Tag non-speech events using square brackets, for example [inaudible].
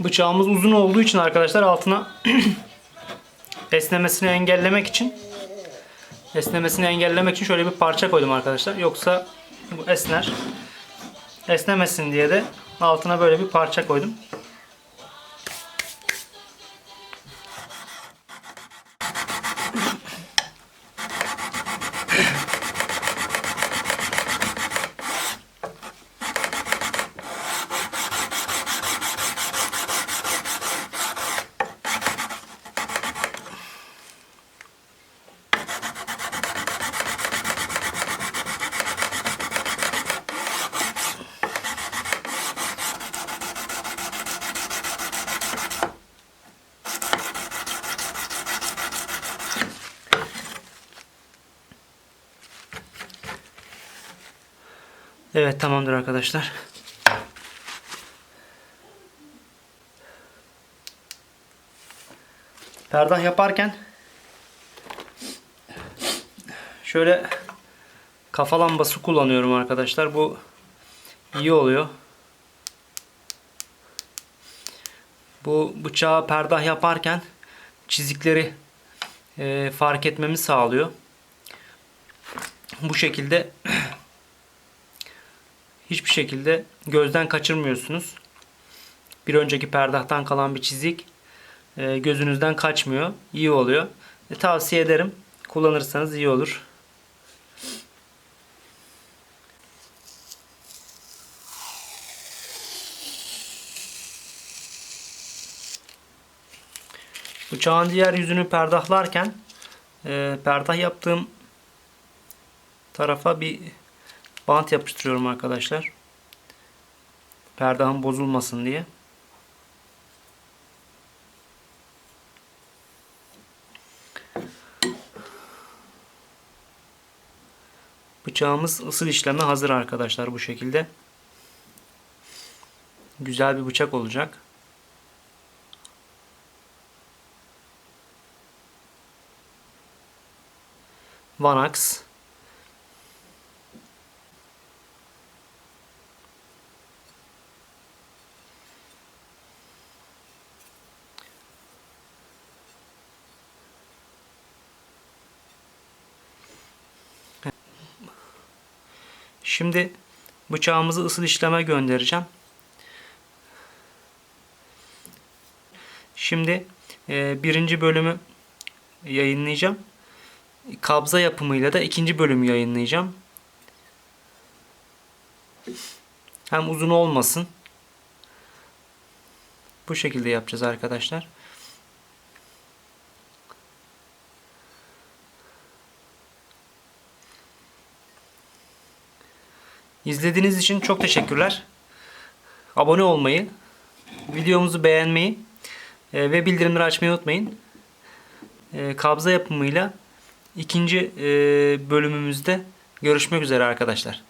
Bıçağımız uzun olduğu için arkadaşlar altına [clears throat] esnemesini engellemek için esnemesini engellemek için şöyle bir parça koydum arkadaşlar. Yoksa bu esner. Esnemesin diye de altına böyle bir parça koydum. Evet tamamdır arkadaşlar. Perdah yaparken şöyle kafa lambası kullanıyorum arkadaşlar. Bu iyi oluyor. Bu bıçağı perdah yaparken çizikleri e, fark etmemi sağlıyor. Bu şekilde hiçbir şekilde gözden kaçırmıyorsunuz. Bir önceki perdahtan kalan bir çizik e, gözünüzden kaçmıyor. İyi oluyor. E, tavsiye ederim. Kullanırsanız iyi olur. Bıçağın diğer yüzünü perdahlarken e, perdah yaptığım tarafa bir bant yapıştırıyorum arkadaşlar. Perdahın bozulmasın diye. Bıçağımız ısıl işleme hazır arkadaşlar bu şekilde. Güzel bir bıçak olacak. Vanax Şimdi bıçağımızı ısıl işleme göndereceğim. Şimdi e, birinci bölümü yayınlayacağım. Kabza yapımıyla da ikinci bölümü yayınlayacağım. Hem uzun olmasın. Bu şekilde yapacağız arkadaşlar. İzlediğiniz için çok teşekkürler. Abone olmayı, videomuzu beğenmeyi e, ve bildirimleri açmayı unutmayın. E, kabza yapımıyla ikinci e, bölümümüzde görüşmek üzere arkadaşlar.